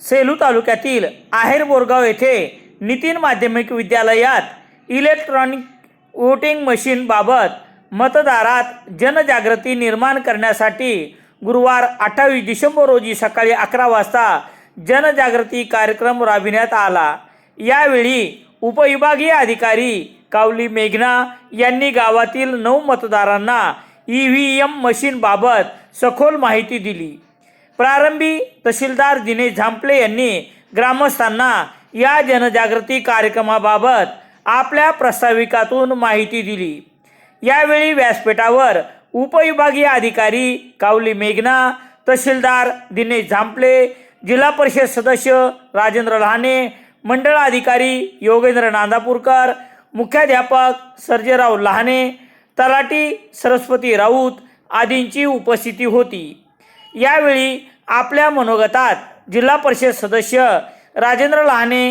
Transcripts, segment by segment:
सेलू तालुक्यातील आहेर बोरगाव येथे नितीन माध्यमिक विद्यालयात इलेक्ट्रॉनिक वोटिंग मशीनबाबत मतदारात जनजागृती निर्माण करण्यासाठी गुरुवार अठ्ठावीस डिसेंबर रोजी सकाळी अकरा वाजता जनजागृती कार्यक्रम राबविण्यात आला. यावेळी उपविभागीय अधिकारी कावली मेघना यांनी गावातील नऊ मतदारांना ई व्ही एम मशीनबाबत सखोल माहिती दिली. प्रारंभी तहसीलदार दिनेश झांपले यांनी ग्रामस्थांना या जनजागृती कार्यक्रमाबाबत आपल्या प्रस्ताविकातून माहिती दिली. यावेळी व्यासपीठावर उपविभागीय अधिकारी कावली मेघना तहसीलदार दिनेश झांपले जिल्हा परिषद सदस्य राजेंद्र लहाने मंडळ अधिकारी योगेंद्र नांदापूरकर मुख्याध्यापक सर्जेराव लहाने तलाटी सरस्वती राऊत आदींची उपस्थिती होती. यावेळी आपल्या मनोगतात जिल्हा परिषद सदस्य राजेंद्र लहाने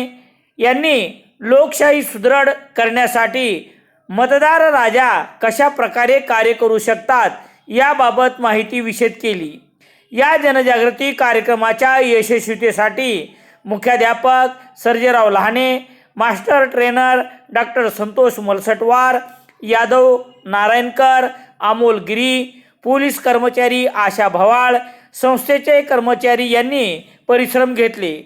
यांनी लोकशाही सुदृढ करण्यासाठी मतदार राजा कशा प्रकारे कार्य करू शकतात याबाबत माहिती विषद केली. या जनजागृती कार्यक्रमाच्या यशस्वीतेसाठी मुख्याध्यापक Sarjerao Lahane master trainer doctor Santosh Malsatwar Yadav Narayankar Amol Giri police कर्मचारी आशा भवाळ संस्थेचे कर्मचारी यांनी परिश्रम घेतले.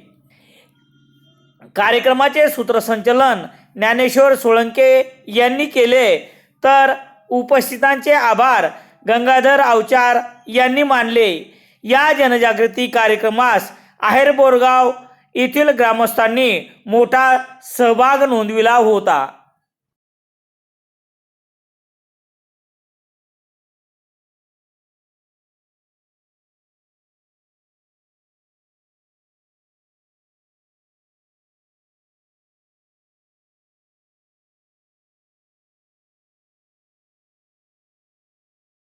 कार्यक्रमाचे सूत्रसंचलन ज्ञानेश्वर सोळंके यांनी केले. तर उपस्थितांचे आभार गंगाधर अवचार यांनी मानले. या जनजागृती कार्यक्रमास आहेर बोरगाव येथील ग्रामस्थांनी मोठा सहभाग नोंदविला होता.